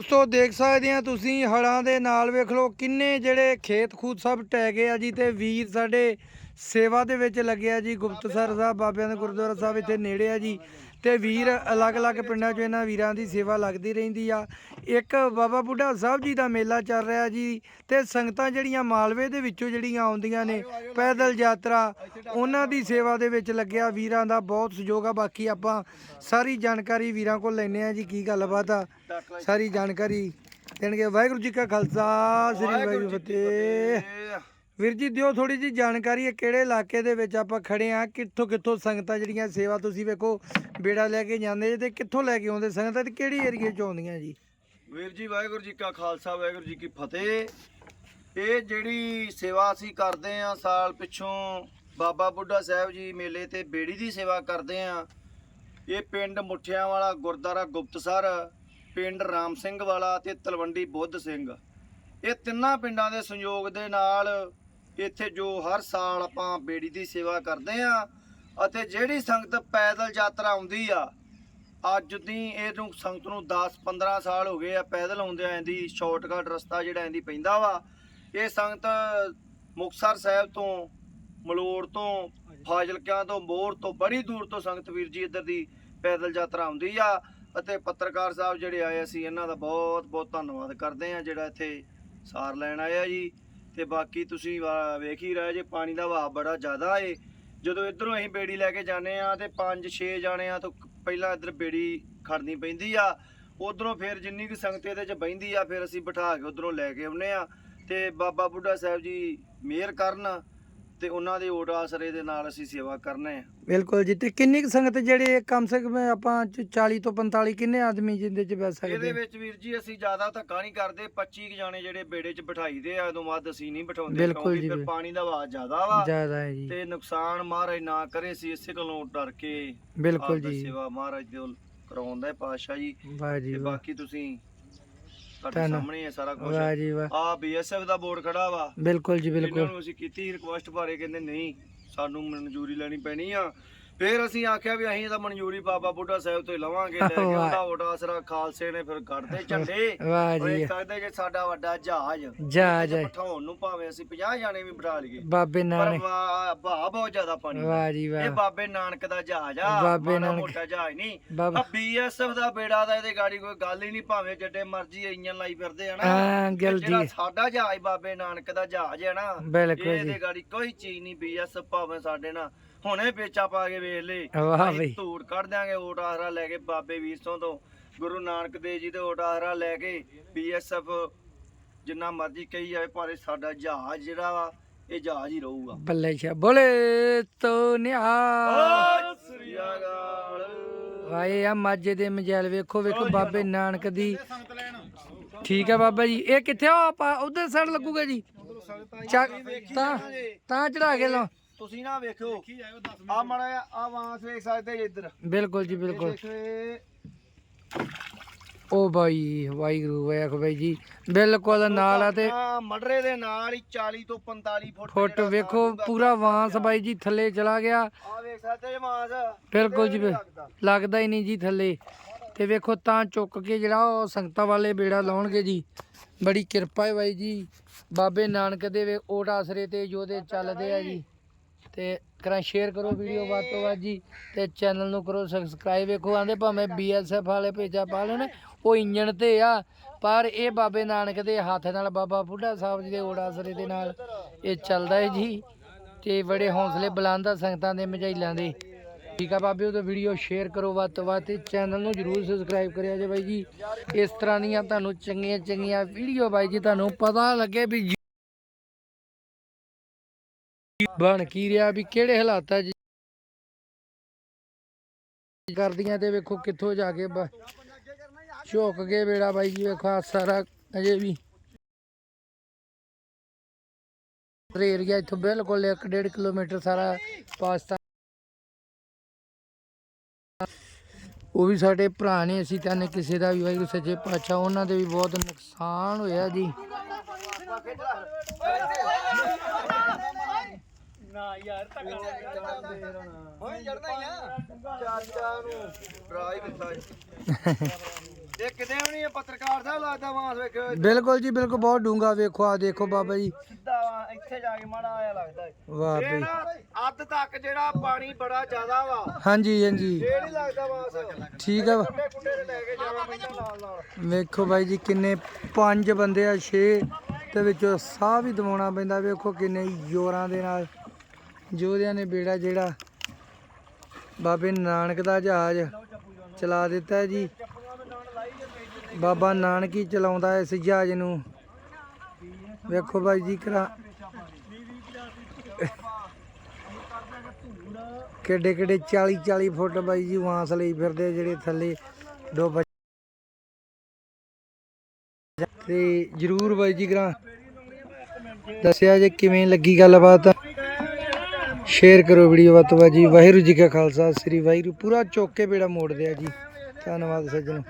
ਦੋਸਤੋ, ਦੇਖ ਸਕਦੇ ਆ ਤੁਸੀਂ ਹੜਾਂ ਦੇ ਨਾਲ ਵੇਖ ਲਓ ਕਿੰਨੇ ਜਿਹੜੇ ਖੇਤ ਖੂਤ ਸਭ ਟਹਿ ਗਏ ਆ ਜੀ ਤੇ ਵੀਰ ਸਾਡੇ ਸੇਵਾ ਦੇ ਵਿੱਚ ਲੱਗਿਆ ਆ ਜੀ। ਗੁਪਤਸਰ ਸਾਹਿਬ, ਬਾਬਿਆਂ ਦੇ ਗੁਰਦੁਆਰਾ ਸਾਹਿਬ ਇੱਥੇ ਨੇੜੇ ਆ ਜੀ। ਤੇ ਵੀਰ ਅਲੱਗ-ਅਲੱਗ ਪਿੰਡਾਂ 'ਚ ਇਹਨਾਂ ਵੀਰਾਂ ਦੀ ਸੇਵਾ ਲੱਗਦੀ ਰਹਿੰਦੀ ਆ। ਇੱਕ ਬਾਬਾ ਬੁੱਢਾ ਸਾਹਿਬ ਜੀ ਦਾ ਮੇਲਾ ਚੱਲ ਰਿਹਾ ਜੀ ਤੇ ਸੰਗਤਾਂ ਜਿਹੜੀਆਂ ਮਾਲਵੇ ਦੇ ਵਿੱਚੋਂ ਜਿਹੜੀਆਂ ਆਉਂਦੀਆਂ ਨੇ, ਪੈਦਲ ਯਾਤਰਾ, ਉਹਨਾਂ ਦੀ ਸੇਵਾ ਦੇ ਵਿੱਚ ਲੱਗਿਆ ਵੀਰਾਂ ਦਾ ਬਹੁਤ ਸਹਿਯੋਗ ਆ। ਬਾਕੀ ਆਪਾਂ ਸਾਰੀ ਜਾਣਕਾਰੀ ਵੀਰਾਂ ਕੋਲ ਲੈਣੇ ਆ ਜੀ, ਕੀ ਗੱਲਬਾਤ ਆ? ਸਾਰੀ ਜਾਣਕਾਰੀ ਦੇਣਗੇ। ਵਾਹਿਗੁਰੂ ਜੀ ਕਾ ਖਾਲਸਾ, ਸ੍ਰੀ ਵਾਹਿਗੁਰੂ ਜੀ ਕੀ ਫਤਿਹ। ਵੀਰ ਜੀ, ਦਿਓ ਥੋੜੀ ਜੀ ਜਾਣਕਾਰੀ ਹੈ ਕਿਹੜੇ ਇਲਾਕੇ ਦੇ ਵਿੱਚ ਆਪਾਂ ਖੜੇ ਆ ਕਿੱਥੋਂ ਕਿੱਥੋਂ ਸੰਗਤਾਂ ਜਿਹੜੀਆਂ ਸੇਵਾ ਤੁਸੀਂ ਵੇਖੋ, ਬੇੜਾ ਲੈ ਕੇ ਜਾਂਦੇ ਜੇ ਤੇ ਕਿੱਥੋਂ ਲੈ ਕੇ ਆਉਂਦੇ ਸੰਗਤਾਂ ਤੇ ਕਿਹੜੀ ਏਰੀਏ ਚ ਆਉਂਦੀਆਂ ਜੀ? ਵੀਰ ਜੀ, ਵਾਹਿਗੁਰੂ ਜੀ ਕਾ ਖਾਲਸਾ, ਵਾਹਿਗੁਰੂ ਜੀ ਕੀ ਫਤਿਹ। ਇਹ ਜਿਹੜੀ ਸੇਵਾ ਅਸੀਂ ਕਰਦੇ ਆਂ ਸਾਲ ਪਿੱਛੋਂ ਬਾਬਾ ਬੁੱਢਾ ਸਾਹਿਬ ਜੀ ਮੇਲੇ ਤੇ ਬੇੜੀ ਦੀ ਸੇਵਾ ਕਰਦੇ ਆਂ ਇਹ ਪਿੰਡ ਮੁੱਠਿਆਂ ਵਾਲਾ ਗੁਰਦਾਰਾ ਗੁਪਤਸਰ ਪਿੰਡ ਰਾਮ ਸਿੰਘ ਵਾਲਾ ਤੇ ਤਲਵੰਡੀ ਬੁੱਧ ਸਿੰਘ। ਇਹ ਤਿੰਨਾਂ ਪਿੰਡਾਂ ਦੇ ਸੰਯੋਗ ਦੇ ਨਾਲ ਇੱਥੇ ਜੋ ਹਰ ਸਾਲ ਆਪਾਂ ਬੇੜੀ ਦੀ ਸੇਵਾ ਕਰਦੇ ਆਂ ਅਤੇ ਜਿਹੜੀ ਸੰਗਤ ਪੈਦਲ ਯਾਤਰਾ ਆਉਂਦੀ ਆ ਅੱਜ ਦੀ ਇਹਨੂੰ ਸੰਗਤ ਨੂੰ 10-15 ਸਾਲ ਹੋ ਗਏ ਆ ਪੈਦਲ ਆਉਂਦਿਆਂ ਇਹਦੀ ਸ਼ਾਰਟਕਟ ਰਸਤਾ ਜਿਹੜਾ ਇਹਦੀ ਪੈਂਦਾ ਵਾ ਇਹ ਸੰਗਤ ਮੁਕਤਸਰ ਸਾਹਿਬ ਤੋਂ ਮਲੋੜ ਤੋਂ ਫਾਜ਼ਿਲਕਿਆਂ ਤੋਂ ਮੋਰ ਤੋਂ ਬੜੀ ਦੂਰ ਤੋਂ ਸੰਗਤ ਵੀਰ ਜੀ ਇੱਧਰ ਦੀ ਪੈਦਲ ਯਾਤਰਾ ਆਉਂਦੀ ਆ ਅਤੇ ਪੱਤਰਕਾਰ ਸਾਹਿਬ ਜਿਹੜੇ ਆਏ ਅਸੀਂ ਇਹਨਾਂ ਦਾ ਬਹੁਤ ਬਹੁਤ ਧੰਨਵਾਦ ਕਰਦੇ ਆ ਜਿਹੜਾ ਇੱਥੇ ਸਾਰ ਲੈਣ ਆਇਆ ਜੀ। ਤੇ ਬਾਕੀ ਤੁਸੀਂ ਵਾ- ਵੇਖ ਹੀ ਰਹੇ ਜੇ, ਪਾਣੀ ਦਾ ਵਹਾਅ ਬੜਾ ਜ਼ਿਆਦਾ ਏ। ਜਦੋਂ ਇਧਰੋਂ ਅਸੀਂ ਬੇੜੀ ਲੈ ਕੇ ਜਾਂਦੇ ਆ ਤੇ 5-6 ਜਾਣੇ ਆ ਤਾਂ ਪਹਿਲਾਂ ਇੱਧਰ ਬੇੜੀ ਖੜਨੀ ਪੈਂਦੀ ਆ। ਉਧਰੋਂ ਫਿਰ ਜਿੰਨੀ ਕੁ ਸੰਗਤ ਇਹਦੇ ਚ ਬਹਿੰਦੀ ਆ, ਫਿਰ ਅਸੀਂ ਬਿਠਾ ਕੇ ਉਧਰੋਂ ਲੈ ਕੇ ਆਉਨੇ ਆ। ਤੇ ਬਾਬਾ ਬੁੱਢਾ ਸਾਹਿਬ ਜੀ ਮਿਹਰ ਕਰਨ ਤੇ ਉਹਨਾਂ ਦੇ ਓਟ ਆਸਰੇ ਦੇ ਨਾਲ ਅਸੀਂ ਸੇਵਾ ਕਰਨੇ ਆ। ਬਿਲਕੁਲ ਜੀ ਤੇ ਕਿੰਨੀ ਕੁ ਸੰਗਤ ਜਿਹੜੇ ਕਮ ਸੇ ਕਮ ਆਪਾਂ ਚ- 40 ਤੋਂ 45 ਕਿੰਨੇ ਆਦਮੀ ਜਿੰਦੇ ਚ ਬੈ ਇਹਦੇ ਸਕਦੇ ਵਿੱਚ ਵੀਰ ਜੀ ਅਸੀਂ ਜ਼ਿਆਦਾ ਧੱਕਾ ਨਹੀਂ ਕਰਦੇ 25 ਕੁ ਜਾਣੇ ਜਿਹੜੇ ਬੇੜੇ 'ਚ ਬਿਠਾਈ ਦੇ ਆ ਉਦੋਂ ਬਾਅਦ ਅਸੀਂ ਨਹੀਂ ਬਿਠਾਉਂਦੇ ਬਿਲਕੁਲ ਜੀ, ਫਿਰ। ਪਾਣੀ ਦਾ ਵਹਾਅ ਜ਼ਿਆਦਾ ਵਾ ਜ਼ਿਆਦਾ ਹੈ ਜੀ। ਤੇ ਨੁਕਸਾਨ ਮਹਾਰਾਜ ਨਾ ਕਰੇ ਸੀ ਇਸੇ ਕੋਲੋਂ ਡਰ ਕੇ ਬਿਲਕੁਲ ਜੀ। ਸੇਵਾ ਮਹਾਰਾਜ ਦੇ ਕਰਾਉਂਦਾ ਹੈ ਪਾਤਸ਼ਾਹ ਜੀ। ਵਾਹ ਜੀ ਬਾਕੀ ਤੁਸੀਂ ਤੁਹਾਡੇ ਸਾਹਮਣੇ ਹੈ ਸਾਰਾ ਕੁਝ ਵਾਹ ਜੀ ਵਾਹ। ਆ ਬੀਐਸਐਫ ਦਾ ਬੋਰਡ ਖੜਾ ਵਾ। ਬਿਲਕੁਲ ਜੀ ਇਹਨਾਂ ਬਿਲਕੁਲ ਨੂੰ ਅਸੀਂ ਕੀਤੀ ਰਿਕੁਐਸਟ ਬਾਰੇ ਕਹਿੰਦੇ ਨਹੀਂ ਸਾਨੂੰ ਮਨਜ਼ੂਰੀ ਲੈਣੀ ਪੈਣੀ ਆ। ਫਿਰ ਅਸੀਂ ਆਖਿਆ ਵੀ ਅਸੀਂ ਤਾਂ ਮਨਜ਼ੂਰੀ ਬਾਬਾ ਬੁੱਢਾ ਸਾਹਿਬ ਤੋਂ ਹੀ ਲਵਾਂਗੇ ਲੈ ਕੇ ਵਾਹ। ਉਹਦਾ ਓਟ ਆਸਰਾ ਖਾਲਸੇ ਨੇ ਫਿਰ ਕੱਢਦੇ ਝੰਡੇ। ਵਾਹ ਜੀ। ਇਹ ਸਕਦੇ ਜੇ ਸਾਡਾ ਵੱਡਾ ਜਹਾਜ਼ ਜਾ ਇਹਦੇ ਜਾ ਬਿਠਾਉਣ ਨੂੰ ਭਾਵੇਂ ਅਸੀਂ 50 ਜਾਣੇ ਵੀ ਬਿਠਾ ਲਈਏ। ਬਾਬੇ ਪਰ ਨਾਨਕ। ਵਾ- ਬਹੁਤ ਜ਼ਿਆਦਾ ਪਾਣੀ ਦਾ। ਵਾਹ ਜੀ ਇਹ ਵਾਹ ਬਾਬੇ ਨਾਨਕ ਦਾ ਜਹਾਜ਼ ਆ ਬਾਬੇ ਮਾੜਾ ਨਾਨਕ। ਮੋਟਾ ਜਹਾਜ਼ ਨਹੀਂ। ਬਾਬਾ। ਬੀਐਸਐਫ ਦਾ ਬੇੜਾ ਦਾ ਇਹਦੇ ਗਾੜੀ ਕੋਈ ਗੱਲ ਹੀ ਨਹੀਂ ਭਾਵੇਂ ਜੱਡੇ ਮਰਜ਼ੀ ਇੰਜਨ ਲਾਈ ਫਿਰਦੇ ਆ ਨਾ। ਹਾਂ ਤੇ ਗੱਲ ਜਿਹੜਾ ਜੀ ਸਾਡਾ ਜਹਾਜ਼ ਬਾਬੇ ਨਾਨਕ ਦਾ ਜਹਾਜ਼ ਹੈ ਨਾ ਬਿਲਕੁਲ ਜੀ। ਇਹਦੇ ਗਾੜੀ ਕੋਈ ਚੀਜ਼ ਨਹੀਂ ਬੀਐਸਐਫ ਭਾਵੇਂ ਸਾਡੇ ਨਾਲ। ਹੁਣੇ ਪੇਚਾ ਪਾ ਕੇ ਵੇਖ ਲੈ ਵਾਹ ਬਈ। ਧੂੜ ਕੱਢ ਦਿਆਂਗੇ ਓਟ ਆਸਰਾ ਲੈ ਕੇ ਬਾਬੇ ਵੀਰ ਸਿੰਘ ਤੋਂ। ਗੁਰੂ ਨਾਨਕ ਦੇਵ ਜੀ ਦੇ ਓਟ ਆਸਰਾ ਲੈ ਕੇ ਬੀਐਸਐਫ ਜਿੰਨਾ ਮਰਜ਼ੀ ਕਹੀ ਜਾਵੇ ਪਰ ਸਾਡਾ ਜਹਾਜ਼ ਜਿਹੜਾ ਵਾ ਇਹ ਜਹਾਜ਼ ਹੀ ਰਹੂਗਾ। ਬੱਲੇ ਸ਼ਾ ਬੋਲੇ ਤੋ ਨਿਹਾਲ। ਸਤਿ ਸ੍ਰੀ ਅਕਾਲ। ਵਾਏ ਆ ਮਾਝੇ ਦੇ ਮਜੈਲ ਵੇਖੋ ਵੇਖੋ ਬਾਬੇ ਨਾਨਕ ਦੀ। ਠੀਕ ਹੈ ਬਾਬਾ ਜੀ ਇਹ ਕਿੱਥੇ ਆ ਆਪਾਂ? ਉਧਰ ਸਾਈਡ ਲੱਗੂਗਾ ਜੀ। ਤਾਂ ਤਾਂ ਚੜਾ ਕੇ ਲਓ। ਤੁਸੀਂ ਨਾ ਵੇਖਿਓ। ਆ ਮੜਾ ਆ ਵਾਂਸ ਵੇਖ ਸਕਦੇ ਜੀ ਇੱਧਰ। ਬਿਲਕੁਲ ਜੀ ਬਿਲਕੁਲ। ਦੇਖੋ। ਇਹ ਓ ਬਾਈ ਵਾਹਿਗੁਰੂ ਵੇਖ ਬਾਈ ਜੀ। ਬਿਲਕੁਲ ਨਾਲ ਆ ਤੇ ਆ ਮਡਰੇ ਦੇ ਨਾਲ ਹੀ 40 ਤੋਂ 45 ਫੁੱਟ ਫੁੱਟ ਜਿਹੜਾ ਵੇਖੋ ਪੂਰਾ ਵਾਂਸ ਬਾਈ ਜੀ ਥੱਲੇ ਚਲਾ ਗਿਆ। ਆ ਵੇਖ ਸਕਦੇ ਜੀ ਵਾਂਸ। ਬਿਲਕੁਲ ਜੀ ਬਿਲ- ਲੱਗਦਾ। ਲੱਗਦਾ ਹੀ ਨਹੀਂ ਜੀ ਥੱਲੇ। ਤੇ ਵੇਖੋ ਤਾਂ ਚੁੱਕ ਕੇ ਜਿਹੜਾ ਉਹ ਸੰਗਤਾਂ ਵਾਲੇ ਬੇੜਾ ਲਾਉਣਗੇ ਜੀ। ਬੜੀ ਕਿਰਪਾ ਹੈ ਬਾਈ ਜੀ। ਬਾਬੇ ਨਾਨਕ ਦੇ ਵੇ ਓਟ ਆਸਰੇ ਤੇ ਯੋਧੇ ਚੱਲਦੇ ਆ ਜੀ। ਤੇ ਕਰਾਂ ਸ਼ੇਅਰ ਕਰੋ ਵੀਡੀਓ ਵੱਧ ਤੋਂ ਵੱਧ ਜੀ ਤੇ ਚੈਨਲ ਨੂੰ ਕਰੋ ਸਬਸਕ੍ਰਾਈਬ ਵੇਖੋ, ਆਂਦੇ ਭਾਵੇਂ ਬੀਐਸਐਫ ਵਾਲੇ ਭੇਜਾ ਪਾ ਲੈਣ, ਉਹ ਇੰਜਣ ਤੇ ਆ, ਪਰ ਇਹ ਬਾਬੇ ਨਾਨਕ ਦੇ ਹੱਥ ਨਾਲ ਬਾਬਾ ਬੁੱਢਾ ਸਾਹਿਬ ਜੀ ਦੇ ਓਟ ਆਸਰੇ ਦੇ ਨਾਲ ਇਹ ਚੱਲਦਾ ਹੈ ਜੀ ਤੇ ਬੜੇ ਹੌਸਲੇ ਬੁਲੰਦ ਸੰਗਤਾਂ ਦੇ ਮਝਾਈਲਾਂ ਦੇ। ਠੀਕ ਆ ਬਾਬਿਓ ਤਾਂ ਵੀਡੀਓ ਸ਼ੇਅਰ ਕਰੋ ਵੱਧ ਤੋਂ ਵੱਧ ਤੇ ਚੈਨਲ ਨੂੰ ਜਰੂਰ ਸਬਸਕ੍ਰਾਈਬ ਕਰਿਆ ਜੇ ਬਾਈ ਜੀ। ਇਸ ਤਰ੍ਹਾਂ ਦੀਆਂ ਤੁਹਾਨੂੰ ਚੰਗੀਆਂ ਚੰਗੀਆਂ ਵੀਡੀਓ ਬਾਈ ਜੀ, ਤੁਹਾਨੂੰ ਪਤਾ ਲੱਗੇ ਵੀ ਜੀ- ਬਣ ਕੀ ਰਿਹਾ ਵੀ ਕਿਹੜੇ ਹਾਲਾਤਾਂ 'ਚ ਕਰਦੀਆਂ ਤੇ ਵੇਖੋ ਕਿੱਥੋਂ ਜਾ ਕੇ ਬ- ਝੁਕ ਕੇ ਬੇੜਾ ਬਾਈ ਜੀ, ਵੇਖੋ ਸਾਰਾ ਅਜੇ ਵੀ। ਏਰੀਆ ਇੱਥੋਂ ਬਿਲਕੁਲ 1.5 ਕਿਲੋਮੀਟਰ ਸਾਰਾ ਪਾਸਤਾ। ਉਹ ਵੀ ਸਾਡੇ ਭਰਾ ਨੇ, ਅਸੀਂ ਤਾਂ ਕਿਸੇ ਦਾ ਵੀ ਵਾਹਿਗੁਰੂ ਸੱਚੇ ਪਾਤਸ਼ਾਹ, ਉਹਨਾਂ ਦੇ ਵੀ ਬਹੁਤ ਨੁਕਸਾਨ ਹੋਇਆ ਜੀ। ਹੋਈ ਜੜਨਾ ਹੀ ਆ। ਚਾਚਾ ਨੂੰ ਡਰਾ ਹੀ ਦਿੱਤਾ ਜੀ ਇਹ ਕਿਤੇ ਵੀ ਨਹੀਂ ਇਹ ਪੱਤਰਕਾਰ ਸਾਹਿਬ ਲੱਗਦਾ ਵਾਂਸ ਵੇਖੋ ਬਿਲਕੁਲ ਜੀ ਬਿਲਕੁਲ ਬਹੁਤ ਡੂੰਗਾ ਵੇਖੋ ਆ ਦੇਖੋ ਬਾਬਾ ਜੀ। ਸਿੱਧਾ ਵਾ ਇੱਥੇ ਜਾ ਕੇ ਮਾੜਾ ਆਇਆ ਲੱਗਦਾ ਹੈ। ਵਾਹ ਇਹ ਬਈ। ਨਾ ਅੱਧ ਤੱਕ ਜਿਹੜਾ ਪਾਣੀ ਬੜਾ ਜ਼ਿਆਦਾ ਵਾ ਹਾਂਜੀ ਹਾਂਜੀ। ਇਹ ਨਹੀਂ ਲੱਗਦਾ ਵਾਂਸ ਠੀਕ ਆ। ਕੁੰਡੇ ਕੁੰਡੇ ਤੇ ਲੈ ਕੇ ਜਾਣਾ ਪੈਂਦਾ ਨਾਲ ਨਾਲ। ਵੇਖੋ ਬਾਈ ਜੀ ਕਿੰਨੇ ਪੰਜ ਬੰਦੇ ਆ 6 ਤੇ ਵਿੱਚੋਂ ਸਾਹ ਵੀ ਦਵਾਉਣਾ ਪੈਂਦਾ ਵੇਖੋ ਕਿੰਨੇ ਜ਼ੋਰਾਂ ਦੇ ਨਾਲ। ਯੋਧਿਆਂ ਨੇ ਬੇੜਾ ਜਿਹੜਾ ਬਾਬੇ ਨਾਨਕ ਦਾ ਜਹਾਜ਼ ਚਲਾ ਦਿੱਤਾ ਜੀ। ਬਾਬਾ ਨਾਨਕ ਹੀ ਚਲਾਉਂਦਾ ਇਸ ਜਹਾਜ਼ ਨੂੰ। ਵੇਖੋ ਬਾਈ ਜੀ ਕਰਾ ਕਿੱਡੇ ਕਿੱਡੇ 40 40 ਫੁੱਟ ਬਾਈ ਜੀ ਵਾਂਸ ਲਈ ਫਿਰਦੇ ਜਿਹੜੇ ਥੱਲੇ ਡੁੱਬ ਤੇ ਜਰੂਰ ਬਾਈ ਜੀ ਕਰਾਂ ਦੱਸਿਆ ਜੇ ਕਿਵੇਂ ਲੱਗੀ ਗੱਲਬਾਤ? ਸ਼ੇਅਰ ਕਰੋ ਵੀਡੀਓ ਵੱਧ ਤੋਂ ਵੱਧ ਜੀ। ਵਾਹਿਗੁਰੂ ਜੀ ਕਾ ਖਾਲਸਾ, ਸ੍ਰੀ ਵਾਹਿਗੁਰੂ। ਪੂਰਾ ਚੌਕੇ ਬੇੜਾ ਮੋੜਦੇ ਆ ਜੀ। ਧੰਨਵਾਦ ਸੱਜਣੋ।